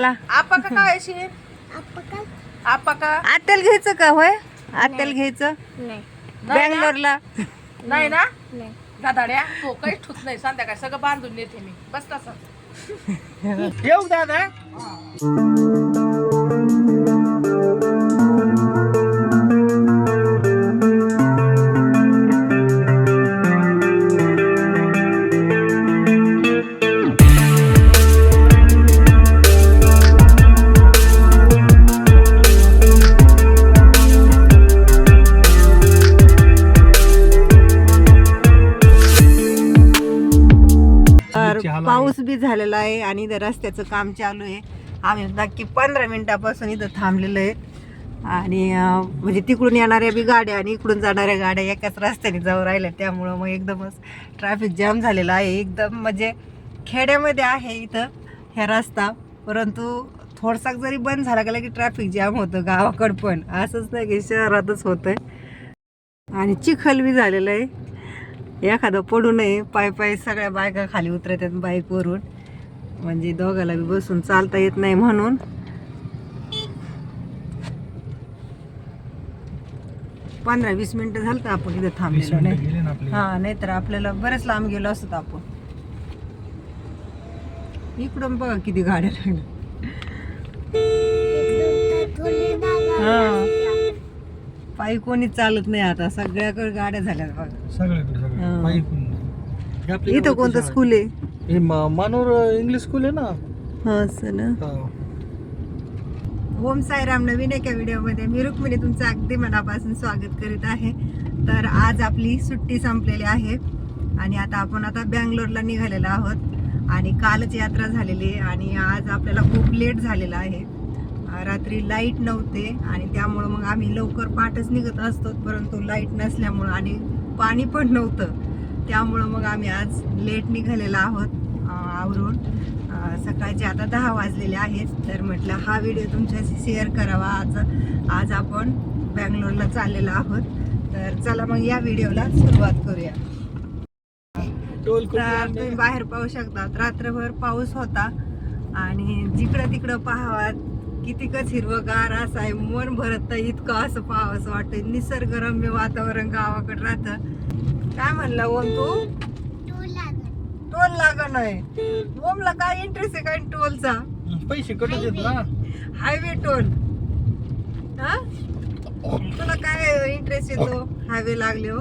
चला. आपा का काय अशी? आपा का? आत्याला घ्यायचं का होय? आत्याला घ्यायचं? नाही. बँगलोरला. नाही ना? नाही. दादाड्या तो काहीच ठुत नाही. संध्याकाळी सगळं बांधून नेते मी. बस तसं. येऊ दादा. पाऊस बी झालेला आहे आणि इथं रस्त्याचं काम चालू आहे. आम्ही नक्की पंधरा मिनिटापासून इथं थांबलेलो आहे. आणि म्हणजे तिकडून येणाऱ्या बी गाड्या आणि इकडून जाणाऱ्या गाड्या एकाच रस्त्याने जाऊ राहिल्या. त्यामुळं मग एकदमच ट्रॅफिक जाम झालेला आहे. एकदम म्हणजे खेड्यामध्ये आहे इथं ह्या रस्ता. परंतु थोडसा जरी बंद झाला गेला की ट्रॅफिक जाम होतं गावाकडं पण. असंच नाही की शहरातच होतंय. आणि चिखल बी झालेलं आहे. एखादं पडू नये पाय पाय सगळ्या बायका खाली उतरतात बाईकवरून. म्हणजे दोघाला बी बसून चालता येत नाही म्हणून. पंधरा वीस मिनिटं झालं तर आपण इथं थांबलेलो नाही. हा नाहीतर आपल्याला बरेच लांब गेलो असत आपण. इकडून बघा किती गाड्या लागल्या. हा. पायी कोणी चालत नाही आता. सगळ्याकडे गाड्या झाल्यात बघा. सगळीकडे हा. सगळं पायी पण नाही. हे आपल्या इथं गावाची कोणतं शाळा स्कूल आहे. हे मा- मानोर इंग्लिश स्कूल आहे ना? हा असं ना? हा. ओम साईराम नवीन एका व्हिडिओमध्ये? मी रुक्मिणी तुमचं अगदी मनापासून स्वागत करीत आहे. तर आज आपली सुट्टी संपलेली आहे आणि आता आपण आता बँगलोरला निघालेलो आहोत. आणि कालच यात्रा झालेली आहे आणि आज आपल्याला खूप लेट झालेला आहे. रात्री लाइट नव्हते आणि त्यामुळं मग आम्ही लवकर पाठच निघत असतो परंतु लाइट नसल्यामुळं आणि पाणी पण नव्हतं. त्यामुळं मग आम्ही आज लेट निघालेलो आहोत आवरून. सकाळचे आता दहा वाजलेले आहेत तर म्हटलं हा व्हिडिओ तुमच्याशी शेअर करावा. आज आज आपण बँगलोरला चाललेलो आहोत. तर चला मग या व्हिडिओला सुरुवात करूया. तर तुम्ही बाहेर पाहू शकतात रात्रभर पाऊस होता. आणि जिकडं तिकडं पाहावा कितीकच हिरवगार असं आहे मन भरत इतकं असं पाहावं असं वाटतं निसर्गरम्य वातावरण गावाकडे राहतं. काय म्हणलं ओम तू? टोल लागण आहे. ओमला काय इंटरेस्ट आहे काय टोलचा? पैसे कटत येत ना. Highway toll. हा? तुला काय इंटरेस्ट येतो हायवे लागले हो.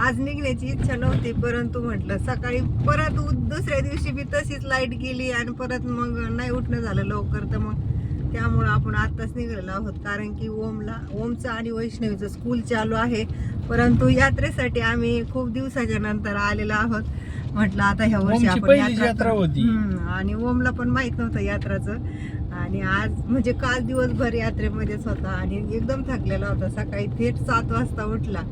आज निघण्याची इच्छा नव्हती परंतु म्हटलं सकाळी परत दुसऱ्या दिवशी बी तशीच लाइट गेली आणि परत मग नाही उठणं झालं लवकर तर मग त्यामुळं आपण आत्ताच निघालेलो आहोत. कारण की ओमला ओमचं आणि वैष्णवीचं स्कूल चालू आहे. परंतु यात्रेसाठी आम्ही खूप दिवसाच्या नंतर आलेलो आहोत. म्हटलं आता ह्या वर्षी आपण यात्रा. होती. आणि ओमला पण माहीत नव्हतं यात्राचं. आणि आज म्हणजे काल दिवसभर यात्रेमध्येच होता आणि एकदम थकलेला होता. सकाळी थेट सात वाजता उठला.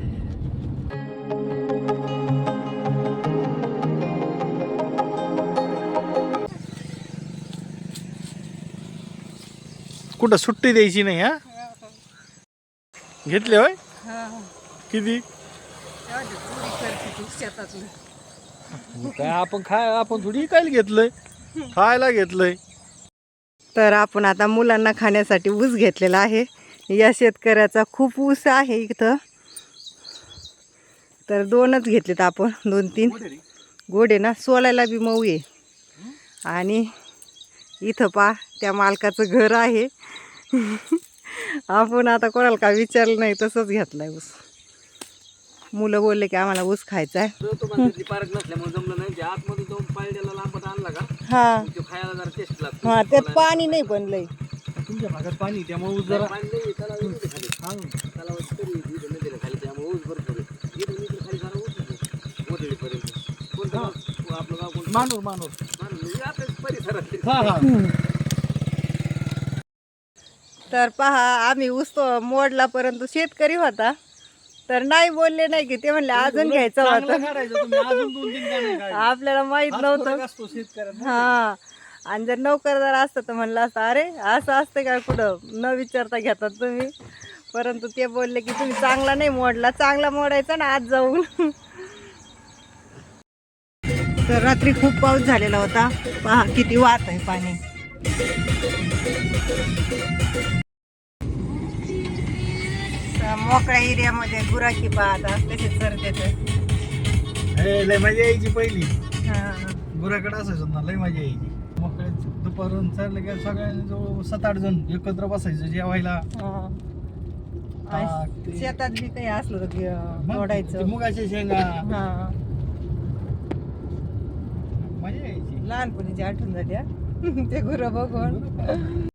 कुठं सुट्टी द्यायची नाही हा? घेतले होय? किती? काय आपण खाय आपण थोडी काय घेतलंय. खायला घेतलंय. तर आपण आता मुलांना खाण्यासाठी ऊस घेतलेला आहे. या शेतकऱ्याचा खूप ऊस आहे इथं. तर दोनच घेतलेत आपण दोन तीन. गोड ना सोलायला बी मऊ आहे. आणि इथं पा त्या मालकाचं घर आहे. आपण आता कोणाला काय विचारलं नाही तसंच घेतलाय ऊस. मुलं बोलले की आम्हाला ऊस खायचा आहे. पार्क नसल्यामुळे जमलं नाही. आतमध्ये लांबत आणला का? हा. तो खायला जरा टेस्ट लागतो. हा त्यात पाणी नाही बनलंय तुमच्या भागात पाणी त्यामुळे ऊस जरा पाणी नाही त्याला येते खाली. त्याला खाली त्यामुळे ऊस भरपूर आहे खाली जरा ऊस आहे मोदळीपर्यंत कोणतं गाव? आपलं गाव कोणतं? मानूर मानूर. मानूर, म्हणजे परिसरातले हा हा. तर पहा आम्ही ऊस तो मोडला परंतु शेतकरी होता. तर नाही बोलले नाही की ते म्हणले अजून घ्यायचं होतं? आपल्याला माहीत नव्हतं. हा. आणि जर नोकरदार असतं तर म्हणलं असतं अरे असं असतं का कुठं? न विचारता घेतात तुम्ही. परंतु ते बोलले की तुम्ही चांगला नाही मोडला चांगला मोडायचा ना आज जाऊन. तर रात्री खूप पाऊस झालेला होता. पहा किती वाहत आहे पाणी. मोकळ्या एरियामध्ये गुराखी पाहता कसे चरते हे, लय मजा यायची पहिली. गुराकडे असायचं ना लय मजा यायची. मोकळे दुपारून चाललं की सगळ्यांनी जवळ सात आठ जण एकत्र बसायचं जेवायला. हा, शेतात बी काही असलं तर तोडायचं. मुगाच्या शेंगा. मजा यायची. लहानपणीची आठवण झाली. ते गुरं बघून.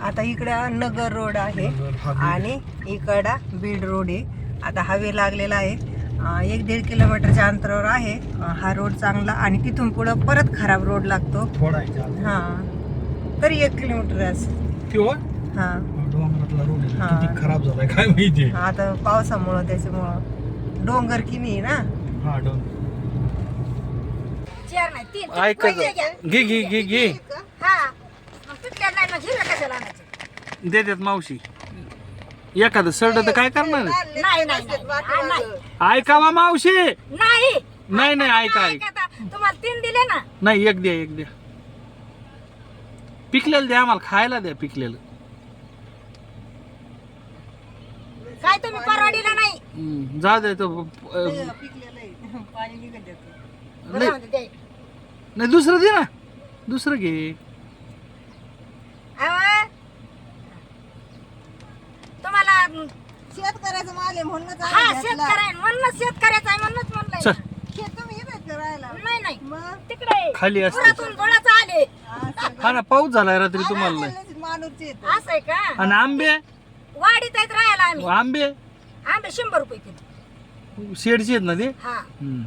आता इकडं नगर रोड आहे हा. आणि इकडं बीड रोड आहे. आता हवे लागलेला आहे. एक दीड किलोमीटरच्या अंतरावर आहे. हा रोड चांगला आणि तिथून पुढं परत खराब रोड लागतो. हा. तरी एक किलोमीटर आहे असं. किंवा हा. डोंगरातला रोड आहे. हा. किती खराब झालाय काय माहिती? आता पावसामुळं त्याच्यामुळं. डोंगर किनी आहे ना? हा डोंगर. नाही ऐकत घे घे घे घे हा मग पिटल्या नाही मग हिरव्या कशाला आणायचे देतात मावशी. एखादं सरड तर काय करणार? नाही नाही ऐकावा मावशी. नाही. नाही नाही ऐका ऐक आता. तुम्हाला तीन दिले ना? नाही एक द्या एक द्या. पिकलेलं द्या आम्हाला खायला द्या पिकलेलं. काय तुम्ही परवाडीला नाही? हम्म, जाऊ दे तो अं, पाणी निघत. नाही, दुसरं दे ना. दुसरं घे अहो, तुम्हाला अं, शेतकऱ्याचं माल आहे म्हणूनच हा आम्ही घेतला. शेतकऱ्या म्हणूनच शेतकऱ्याचा आहे म्हणूनच म्हणलंय चल. तुम्ही नाही नाही. मग? तिकडे खाली असते. पुरातून गोळाचं आले. असं हा ना पाऊस झालाय रात्री तुम्हाला लय. खाल्लेच माणूस येत असं आहे का? आणि आंबे? वाडीत आहेत राहायला आम्ही. आंबे? आंबे शंभर रुपये किलो. शेडचे आहेत ना ते? हा. हम्म.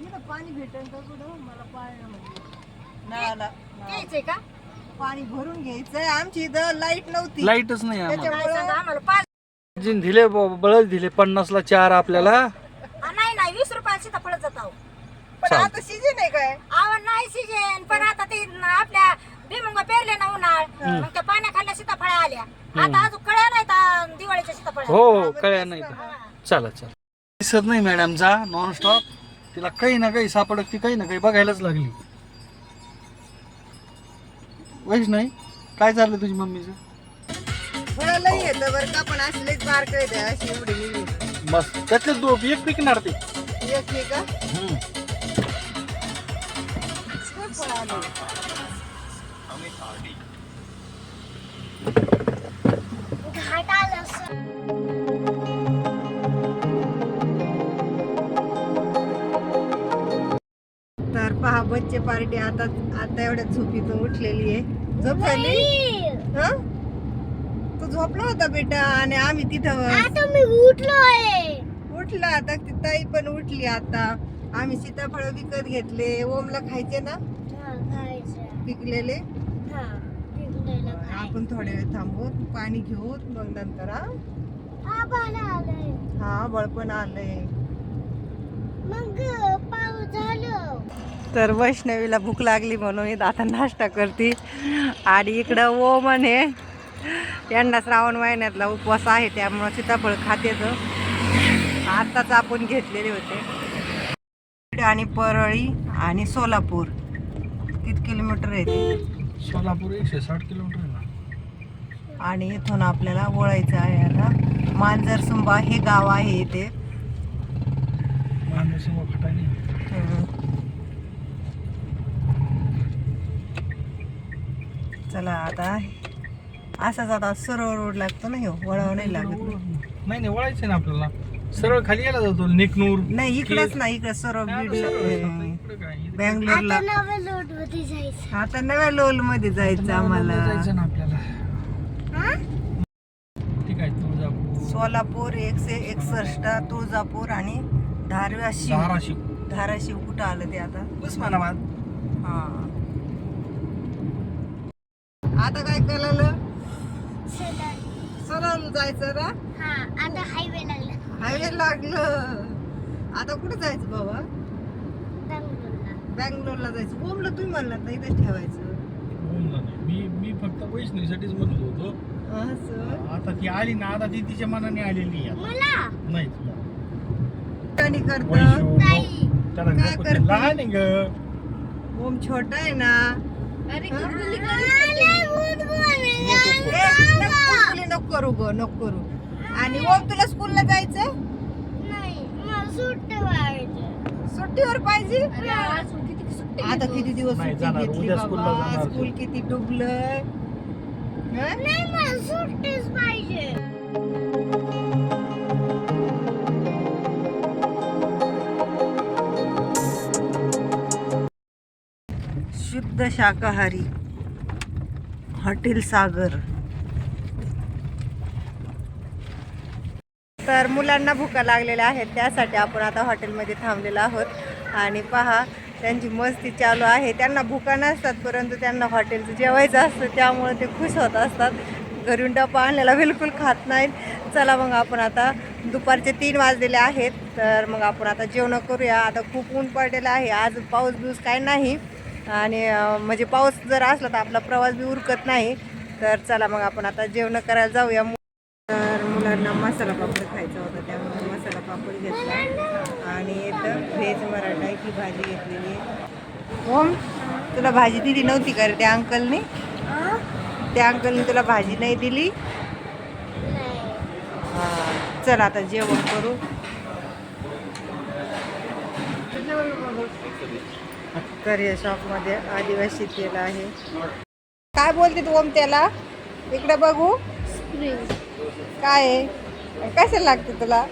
इथं पाणी भेटेल का कुठं? मला पाणी म्हणजे. घ्यायचंय का? पाणी भरून घ्यायचंय. आमची इथं लाइट नव्हती. लाईटच नाही आम्हाला. सांगा आम्हाला पाच जिन दिले बळच दिले पन्नासला चार आपल्याला. आ, नाही नाही वीस रुपयाला सीताफळ जात आहो. पण. आता सीजन आहे काय? आवड नाही सीजन पण आता ते न- आपल्या भुईमुंग पेरले ना उन्हाळ. मग त्या पाण्या खाल्ल्या सीताफळ आल्या. आता अजून कळ्या नाहीत दिवाळीच्या सीताफळ हो हो कळ्या नाही. चला चला. दिसत नाही मॅडमचा नॉन स्टॉप तिला काही ना काही सापडत ती काही ना काही बघायलाच लागली. वैश नाही काय चाललं तुझी मम्मीचं? फळं लई येतं बरं का पण असलेच बारक येते अशी एवढी निघली बस त्यातले दो एक पिकणार ते. एक का? हम्म. खूप फळं आले. तर पहा बच्चे पार्टी आता आता एवढ्या झोपीतून उठलेली आहे. झोप झाली? हं? तू झोपला होता बेटा? आणि आम्ही तिथं मी उठलोय. उठला आता ती ताई पण उठली आता. आम्ही सीताफळ विकत घेतले. ओमला खायचे ना? पिकलेले. आपण थोडे वेळ थांबू. पाणी घेऊ मग नंतर हा? हा बळपण आलंय. मग पाऊस झालं. तर वैष्णवीला भूक लागली म्हणून इथं आता नाश्ता करते. आणि इकडं ओ म्हणे यंदा श्रावण महिन्यातला उपवास आहे त्यामुळं सीताफळ खाते आताच आपण घेतलेले होते. आणि परळी आणि सोलापूर. किती किलोमीटर आहे ते? सोलापूर एकशे साठ किलोमीटर आहे ना. आणि इथून आपल्याला वळायचं आहे आता. मांजरसुंबा हे गाव आहे इथे. चला आता असाच आता सरळ रोड लागतो ना ह्यो वळाव नाही लागत. ना. नाही नाही वळायचं ना आपल्याला. सरळ खाली यायला जातो निकनूर नाही इकडंच ना इकडं सरळ बीड इकडे काय बँगलोरला. आता नव्या लोलमध्ये जायचं आम्हाला. जायचं ना आपल्याला. ठीक आहे तुळजापूर. सोलापूर एकशे एकसष्ट तुळजापूर आणि धाराशिव धाराशिव धाराशिव कुठं आलं ते आता? उस्मानाबाद. हा. आता काय कळलं? सरळ जायचं ना? आता हायवे लागला. हायवे लागलं. आता कुठे जायचं बाबा? बँगलोरला. जायचं. ओमला तुम्ही म्हणलात ना इथेच ठेवायचं. नाही. मी मी फक्त वैष्णवीसाठीच म्हणत होतो. असं? आता ती आली ना आता ती तिच्या मनाने आलेली आहे मला? नाही तुला. करते? लहान आहे ग. ओम छोटा आहे ना? अरे हा? कुठली ए, नको कुरकुली नको करू. आणि ओम तुला स्कूलला जायचं सुट्टीवर पाहिजे? आता किती दिवस नाही सुट्टी जाणार, घेतली उद्या स्कूलला बाबा? जाणार स्कूल किती डुबलंय? हं? शुद्ध शाकाहारी हॉटेल सागर. तर मुलांना भुका लागलेल्या आहेत त्यासाठी आपण आता हॉटेलमध्ये थांबलेलो आहोत. आणि पहा त्यांची मस्ती चालू आहे. त्यांना भुका नसतात परंतु त्यांना हॉटेलचं जेवायचं असतं त्यामुळे ते खुश होत असतात. घरून डबा आणलेला बिलकुल खात नाहीत. चला मग आपण आता दुपारचे तीन वाजलेले आहेत तर मग आपण आता जेवणं करूया. आता खूप ऊन पडलेलं आहे. आज पाऊस बिऊस काय नाही. आणि म्हणजे पाऊस जर असला तर आपला प्रवास बी उरकत नाही. तर चला मग आपण आता जेवणं करायला जाऊया. मुलांना मसाला पापड खायचा होता त्यामुळे मसाला पापड घेतला. आणि इथं व्हेज मराठाची भाजी घेतलेली आहे. ओम तुला भाजी दिली नव्हती का रे त्या अंकलनी? त्या अंकलनी तुला भाजी नाही दिली? हा चल आता जेवण करू. तर या शॉपमध्ये आदिवासी तेल आहे. काय बोलते तू ओम त्याला? इकडे बघू. काय आहे? कशाला लागते तुला?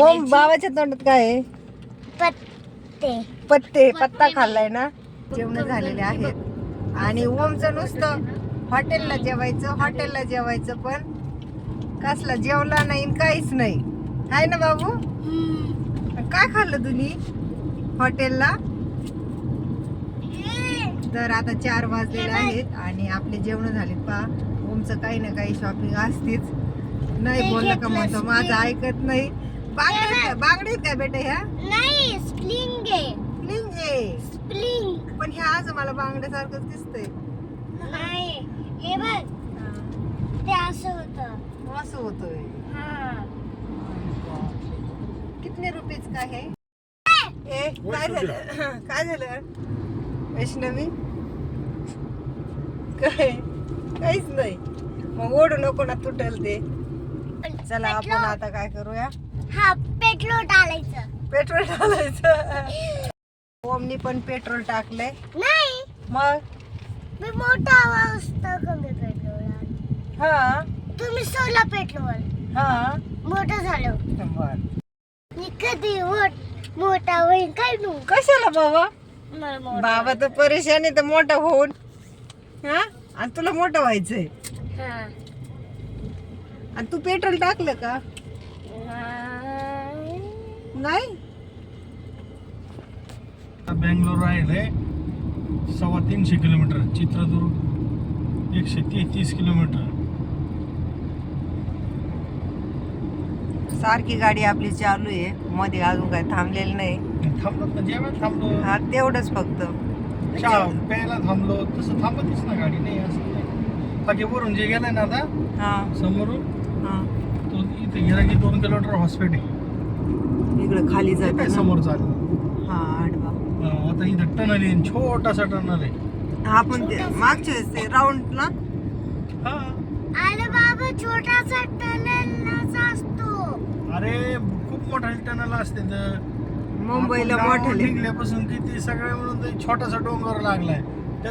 ओम बाबाच्या तोंडात काय आहे? पत्ते. पत्ता खाल्लाय ना? जेवण झालेले आहेत. आणि ओमचं नुसतं हॉटेलला जेवायचं हॉटेलला जेवायचं पण कसला जेवला नाही आणि काहीच नाही. आहे ना बाबू? काय खाल्लं तुम्ही? हॉटेलला? तर आता चार वाजलेले आहेत आणि आपले जेवण झाले. पा ओमचं काही ना काही शॉपिंग असतेच. नाही बोललं का म्हणतो माझं ऐकत नाही. बांगडे बांगडे आहेत का? बेटा ह्या? नाही स्प्लिंग आहे. लिंग आहे. स्प्लिंग पण ह्या आज मला बांगड्यासारखंच दिसतंय. नाही. हे बघ. ते असं होतं. असं होतोय. हा. कितने रुपीज का है? ए काय झालं? काय झालं? वैष्णवी? काय? काहीच नाही. मग ओढू नको ना तुटल ते. चला आपण आता काय करूया? हा पेट्रोल टाकायचं. पेट्रोल टाकायचं. ओमनी पण पेट्रोल टाकलंय. नाही. मग? मी मोठा वाजता कमी पेट्रोल हा. तुम्ही सोला पेट्रोल. हा. मोठं झालं. बर. मी कधी मोठ मोठा होईल काय नू कशाला बाबा? बाबा तर परेशान आहे तर मोठा होऊन. हा? आणि तुला मोठं व्हायचंय. हा. आणि तू पेट्रोल टाकलं का? नाही. बँगलोर राहिले सव्वा तीनशे किलोमीटर चित्रदुर्ग एकशे तेहतीस किलोमीटर. सारखी गाडी आपली चालू आहे. मध्ये अजून काय थांबलेली नाही. थांबलो ना थांबलो. हा तेवढंच फक्त. चहा प्यायला थांबलो. तसं थांबतच ना गाडी नाही असं नाही. बाकी वरून जे गेलाय ना आता हा. समोरून हा. तो इथे गेला की दोन किलोमीटर हॉस्पिटल इकडं खाली काय जात समोर चाललं? हा आडवा. आता इथं टनल येईन छोटासा टनल आहे. हा पण ते मागच्या राऊंड ना हा. अरे बाबा छोटासा टनेल अरे खूप मोठा टनल असते तर. मुंबईला मोठे निघल्यापासून किती सगळे मिळून ते छोटासा डोंगर लागलाय.